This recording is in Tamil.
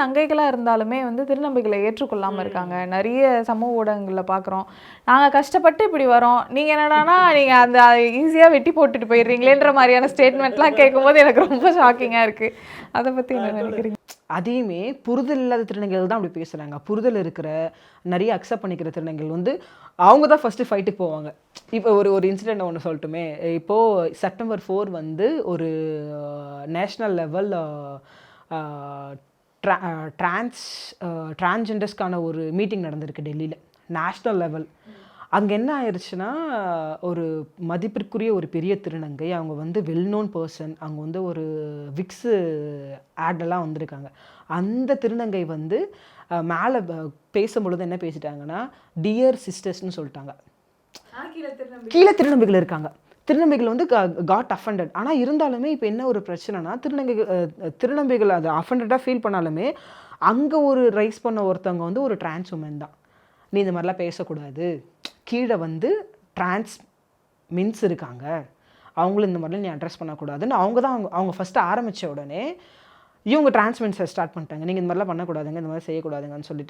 நங்கைகளாக இருந்தாலுமே வந்து திருநம்பிகளை ஏற்றுக்கொள்ளாமல் இருக்காங்க. நிறைய சமூக ஊடகங்களில் பார்க்குறோம் நாங்கள் கஷ்டப்பட்டு இப்படி வரோம். நீங்கள் என்னடானா நீங்கள் அந்த ஈஸியாக வெட்டி போட்டுட்டு போயிடுறீங்களேன்ற மாதிரியான ஸ்டேட்மெண்ட்லாம் கேட்கும்போது எனக்கு ரொம்ப ஷாக்கிங்காக இருக்குது அதை பற்றி என்ன நினைக்கிறீங்க? அதையுமே புரிதல் இல்லாத திருநங்கைகள் தான் அப்படி பேசுகிறாங்க புரிதல் இருக்கிற நிறைய அக்செப்ட் பண்ணிக்கிற திருநங்கைகள் வந்து அவங்க தான் ஃபஸ்ட்டு ஃபைட்டுக்கு போவாங்க. இப்போ ஒரு ஒரு இன்சிடென்ட் ஒன்று சொல்லட்டுமே. இப்போது செப்டம்பர் ஃபோர் வந்து ஒரு நேஷ்னல் லெவல் ட்ரான்ஸ் டிரான்ஜெண்டர்ஸ்க்கான ஒரு மீட்டிங் நடந்திருக்கு டெல்லியில் நேஷ்னல் லெவல். அங்கே என்ன ஆயிடுச்சுன்னா ஒரு மதிப்பிற்குரிய ஒரு பெரிய திருநங்கை அவங்க வந்து வெல் நோன் பர்சன் அவங்க வந்து ஒரு விக்ஸு ஆடெல்லாம் வந்திருக்காங்க. அந்த திருநங்கை வந்து மேலே பேசும்பொழுது என்ன பேசிட்டாங்கன்னா டியர் சிஸ்டர்ஸ்னு சொல்லிட்டாங்க. கீழே திருநம்பிகள் இருக்காங்க. திருநம்பிகள் வந்து காட் அஃபண்டட் ஆனால் இருந்தாலுமே இப்போ என்ன ஒரு பிரச்சனைனா திருநங்கைகள் திருநம்பிகள் அதை அஃபண்டடாக ஃபீல் பண்ணாலுமே அங்கே ஒரு ரைஸ் பண்ண ஒருத்தவங்க வந்து ஒரு டிரான்ஸ் உமன் தான். நீ இந்த மாதிரிலாம் பேசக்கூடாது. கீழே வந்து டிரான்ஸ் மின்ஸ் இருக்காங்க. அவங்களும் இந்த மாதிரிலாம் நீ அட்ரஸ் பண்ணக்கூடாதுன்னு அவங்க தான் அவங்க அவங்க ஃபஸ்ட்டு ஆரம்பித்த உடனே இவங்க டிரான்ஸ்மென்ட்ஸை ஸ்டார்ட் பண்ணிட்டாங்க. நீங்கள் இந்த மாதிரிலாம் பண்ணக்கூடாதுங்க இந்த மாதிரி செய்யக்கூடாதுங்கன்னு சொல்லிட்டு